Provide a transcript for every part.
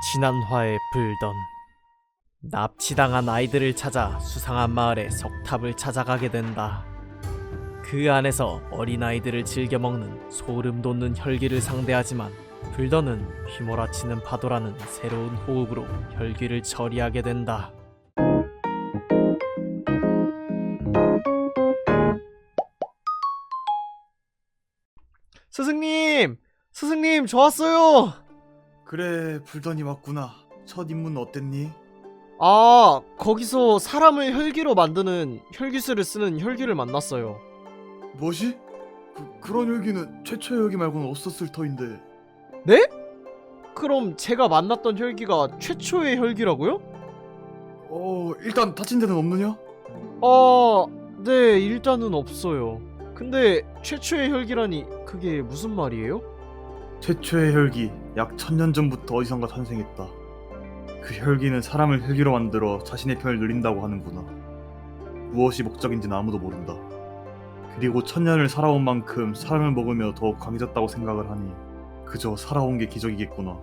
지난화에 불던 납치당한 아이들을 찾아 수상한 마을의 석탑을 찾아가게 된다. 그 안에서 어린아이들을 즐겨 먹는 소름 돋는 혈기를 상대하지만 불던은 휘몰아치는 파도라는 새로운 호흡으로 혈기를 처리하게 된다. 스승님! 스승님, 좋았어요! 그래 불던이 왔구나 첫 임무는 어땠니? 아, 거기서 사람을 혈기로 만드는 혈기술을 쓰는 혈기를 만났어요. 무엇이? 그, 그런 혈기는 최초의 혈기 말고는 없었을 터인데 네? 그럼 제가 만났던 혈기가 최초의 혈기라고요? 어 일단 다친 데는 없느냐? 아, 네, 일단은 없어요. 근데 최초의 혈기라니 그게 무슨 말이에요? 최초의 혈기 약 천년 전부터 어디선가 탄생했다 그 혈기는 사람을 혈기로 만들어 자신의 편을 누린다고 하는구나 무엇이 목적인지는 아무도 모른다 그리고 천년을 살아온 만큼 사람을 먹으며 더욱 강해졌다고 생각을 하니 그저 살아온 게 기적이겠구나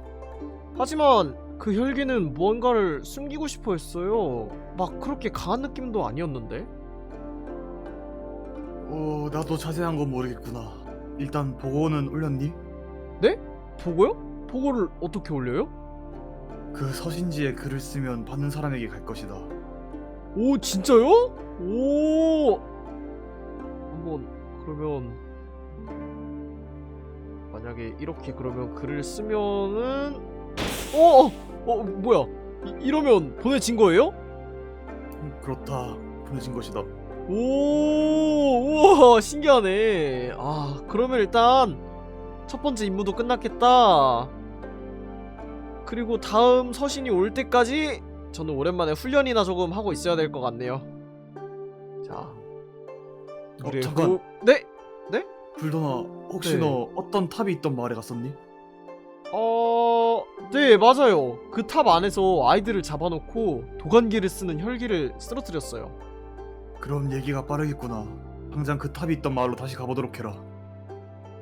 하지만 그 혈기는 무언가를 숨기고 싶어 했어요. 막 그렇게 강한 느낌도 아니었는데? 어 나도 자세한 건 모르겠구나 일단 보고는 올렸니? 보고요? 보고를 어떻게 올려요? 그 서신지에 글을 쓰면 받는 사람에게 갈 것이다. 오 진짜요? 오 한번 그러면 만약에 이렇게 그러면 글을 쓰면은 어, 어, 어 뭐야 이, 이러면 보내진 거예요? 음, 그렇다. 보내진 것이다. 오 우와 신기하네 아 그러면 일단 첫 번째 임무도 끝났겠다 그리고 다음 서신이 올 때까지 저는 오랜만에 훈련이나 조금 하고 있어야 될 것 같네요 자 어, 그리고 잠깐. 네? 불도나 혹시 네. 너 어떤 탑이 있던 마을에 갔었니? 어... 네 맞아요 그 탑 안에서 아이들을 잡아놓고 도관기를 쓰는 혈기를 쓰러뜨렸어요 그럼 얘기가 빠르겠구나. 당장 그 탑이 있던 마을로 다시 가보도록 해라.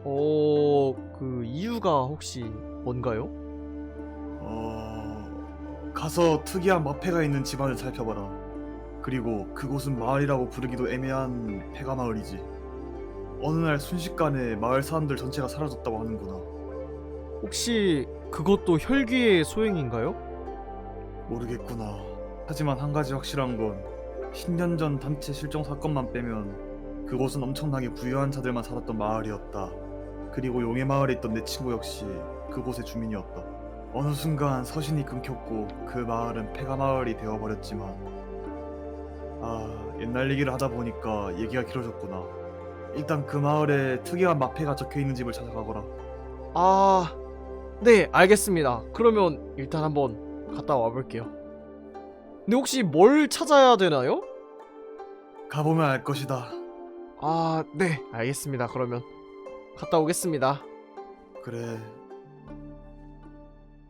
어... 그 이유가 혹시 뭔가요? 어... 가서 특이한 마패가 있는 집안을 살펴봐라. 그리고 그곳은 마을이라고 부르기도 애매한 폐가 마을이지. 어느 날 순식간에 마을 사람들 전체가 사라졌다고 하는구나. 혹시 그것도 혈기의 소행인가요? 모르겠구나. 하지만 한 가지 확실한 건 10년 전 단체 실종 사건만 빼면 그곳은 엄청나게 부유한 자들만 살았던 마을이었다. 그리고 용의 마을에 있던 내 친구 역시 그곳의 주민이었다. 어느 순간 서신이 끊겼고 그 마을은 폐가 마을이 되어버렸지만 아 옛날 얘기를 하다 보니까 얘기가 길어졌구나. 일단 그 마을에 특이한 마패가 적혀 있는 집을 찾아가거라. 아... 네 알겠습니다 그러면 일단 한번 갔다 와볼게요 근데 혹시 뭘 찾아야 되나요? 가보면 알 것이다. 아... 네 알겠습니다 그러면 갔다 오겠습니다. 그래.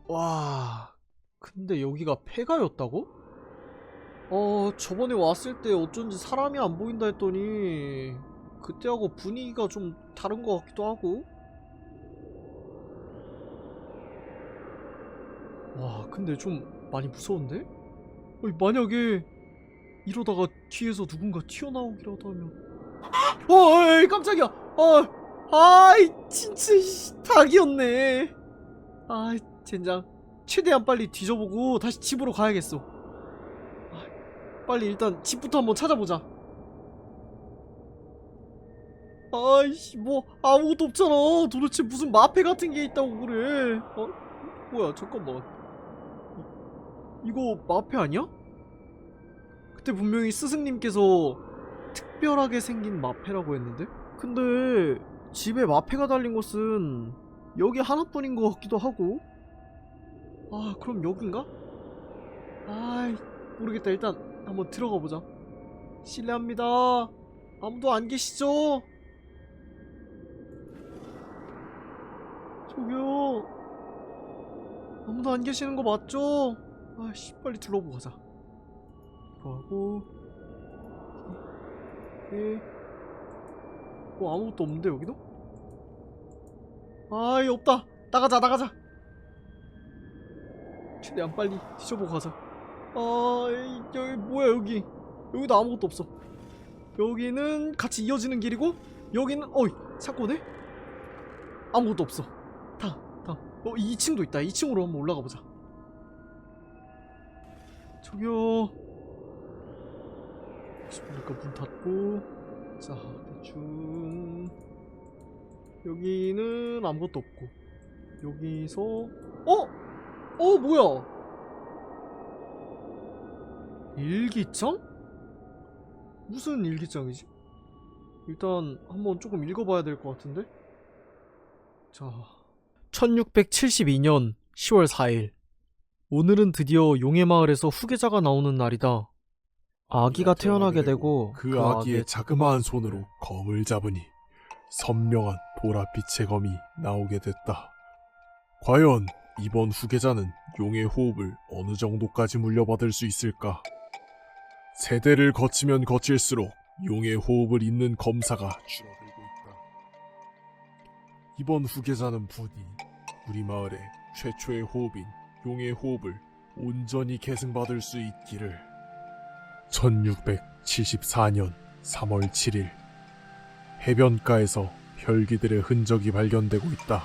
와... 근데 여기가 폐가였다고? 어... 저번에 왔을 때 어쩐지 사람이 안 보인다 했더니 그때하고 분위기가 좀 다른 것 같기도 하고. 와 근데 좀 많이 무서운데? 아니, 만약에 이러다가 뒤에서 누군가 튀어나오기라도 하면. 어, 어이 깜짝이야! 어 아이 진짜 씨, 닭이었네. 아 젠장. 최대한 빨리 뒤져보고 다시 집으로 가야겠어. 아, 빨리 일단 집부터 한번 찾아보자. 아이씨 뭐 아무것도 없잖아. 도대체 무슨 마패 같은 게 있다고 그래. 어? 뭐야 잠깐만. 이- 이거 마패 아니야? 그때 분명히 스승님께서 특별하게 생긴 마패라고 했는데? 근데 집에 마패가 달린 곳은 여기 하나뿐인 것 같기도 하고 아 그럼 여긴가? 아이 모르겠다 일단 한번 들어가 보자 실례합니다 아무도 안 계시죠? 저기요 아무도 안 계시는 거 맞죠? 아씨 빨리 둘러보고 가자 이거 하고 예. 어 아무것도 없는데 여기도? 아이 없다 나가자 나가자 최대한 빨리 뒤져보고 가자. 아, 이- 여기 뭐야 여기? 여기도 아무것도 없어. 여기는 같이 이어지는 길이고 여기는 어이 사고네? 아무것도 없어. 다, 다. 어, 2층도 있다. 2층으로 한번 올라가 보자. 저기요. 혹시 모르니까 문 닫고 자 대충 여기는 아무것도 없고 여기서 어? 어 뭐야 일기장? 무슨 일기장이지? 일단 한번 조금 읽어봐야 될 것 같은데 자 1672년 10월 4일 오늘은 드디어 용의 마을에서 후계자가 나오는 날이다 아기가 태어나게 되고 그 아기의 자그마한 손으로 검을 잡으니 선명한 보랏빛의 검이 나오게 됐다. 과연 이번 후계자는 용의 호흡을 어느 정도까지 물려받을 수 있을까? 세대를 거치면 거칠수록 용의 호흡을 잇는 검사가 줄어들고 있다. 이번 후계자는 부디 우리 마을의 최초의 호흡인 용의 호흡을 온전히 계승받을 수 있기를. 1674년 3월 7일 해변가에서 혈기들의 흔적이 발견되고 있다.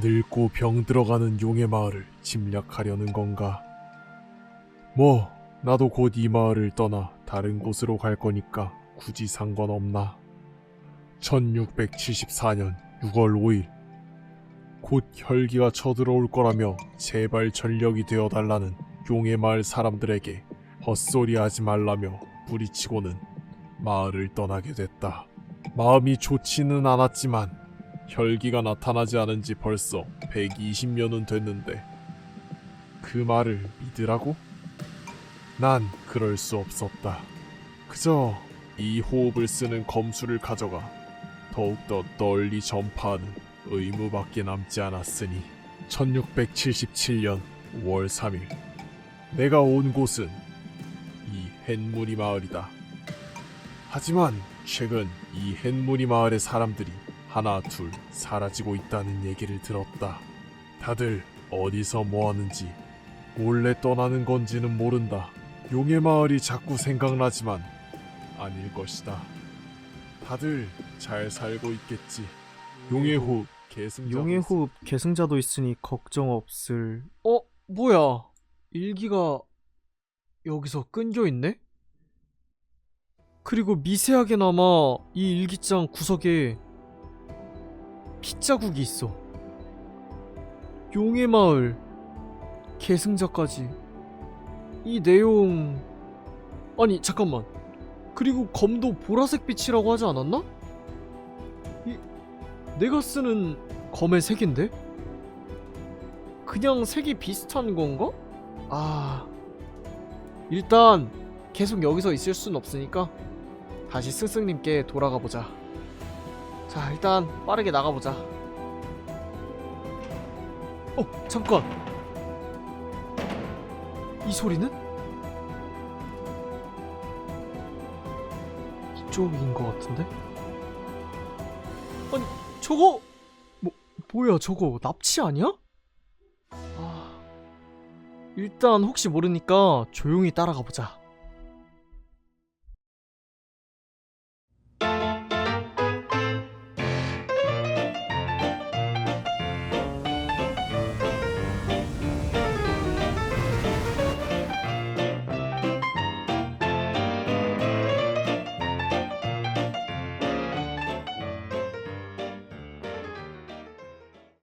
늙고 병들어가는 용의 마을을 침략하려는 건가? 뭐 나도 곧 이 마을을 떠나 다른 곳으로 갈 거니까 굳이 상관없나. 1674년 6월 5일 곧 혈기가 쳐들어올 거라며 제발 전력이 되어 달라는 용의 마을 사람들에게 헛소리 하지 말라며 부리치고는 마을을 떠나게 됐다. 마음이 좋지는 않았지만 혈기가 나타나지 않은 지 벌써 120년은 됐는데 그 말을 믿으라고? 난 그럴 수 없었다. 그저 이 호흡을 쓰는 검수를 가져가 더욱더 널리 전파하는 의무밖에 남지 않았으니 1677년 5월 3일 내가 온 곳은 이 햇무늬 마을이다. 하지만 최근 이 햇무늬 마을의 사람들이 하나 둘 사라지고 있다는 얘기를 들었다. 다들 어디서 뭐 하는지 몰래 떠나는 건지는 모른다. 용의 마을이 자꾸 생각나지만 아닐 것이다. 다들 잘 살고 있겠지. 용의 호흡 계승자 용의 호흡 계승자도 있으니 걱정 없을. 어, 뭐야? 일기가 여기서 끊겨 있네? 그리고 미세하게나마 이 일기장 구석에 핏자국이 있어. 용의 마을 계승자까지. 이 내용 아니 잠깐만. 그리고 검도 보라색 빛이라고 하지 않았나? 이 내가 쓰는 검의 색인데? 그냥 색이 비슷한 건가? 아 일단 계속 여기서 있을 순 없으니까 다시 스승님께 돌아가 보자. 자 일단 빠르게 나가 보자. 어 잠깐 이 소리는? 이쪽인 것 같은데? 아니 저거 뭐 뭐야 저거 납치 아니야? 아 일단 혹시 모르니까 조용히 따라가 보자.